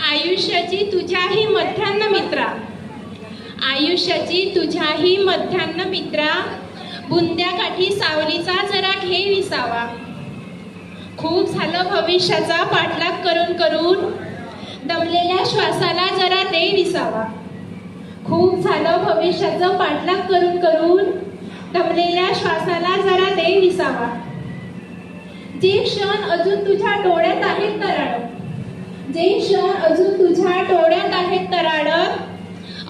आयुष्याची तुझ्याही मध्यान्न मित्रा. आयुष्याची तुझ्याही मध्यान्न मित्रा. बुंद्याकाठी सावलीचा जरा घे विसावा. खूप झालं भविष्याचा पाठलाग करून करून. दमलेल्या श्वासाला जरा दे विसावा. खूप झालं भविष्याचं पाठलाग करून करून. दमलेल्या श्वासाला जरा दे विसावा. जे क्षण अजून तुझ्या डोळ्यात आहेत तर जे क्षण अजून तुझ्या डोळ्यात आहेत तराड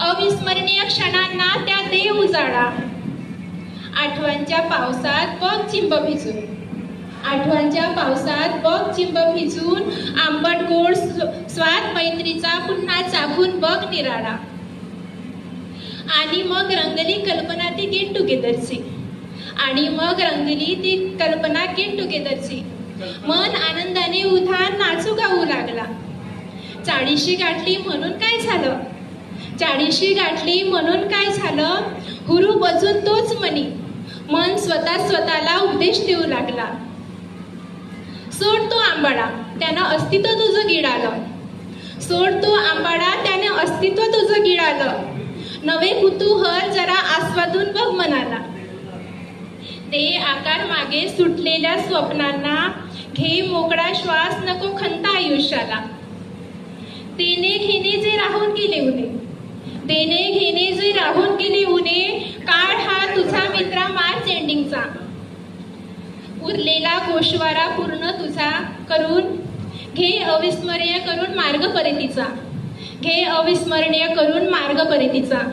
अविस्मरणीय क्षणांना त्या दे उजाडा आठवणच्या पावसात बघ चिंब भिजून. आठवणच्या पावसात बघ चिंब भिजून आंबट गोड स्व- स्वाद मैत्रीचा पुन्हा चाखून बघ निराळा. आणि मग रंगली कल्पना ती गेट टुगेदरची आणि मग रंगली ती कल्पना गेट टुगेदरची मन आनंदाने उधार नाचू गाऊ लागला. चाळीशी गाठली म्हणून काय झालं? चाळीशी गाठली म्हणून काय झालं? हुरूप बजून तोच मनी. मन स्वतः स्वतःला उपदेश देऊ लागला. सोड तो आंबाडा त्यानं अस्तित्व तुझं गिळालं. सोड तो आंबाडा त्याने अस्तित्व तुझं गिळालं. नवे कुतूहल जरा आस्वादून बघ मनाला. ते आकार मागे सुटलेल्या स्वप्नांना घे मोकळा श्वास नको खंत आयुष्याला. देणे घेणे जे राहून गेले उणे. देणे घेणे जे राहून गेले उणे काढ हा तुझा मित्रा मार्च एंडिंगचा उरलेला गोशवारा पूर्ण तुझा करून घे अविस्मरणीय करून मार्ग परतीचा. घे अविस्मरणीय करून मार्ग परतीचा.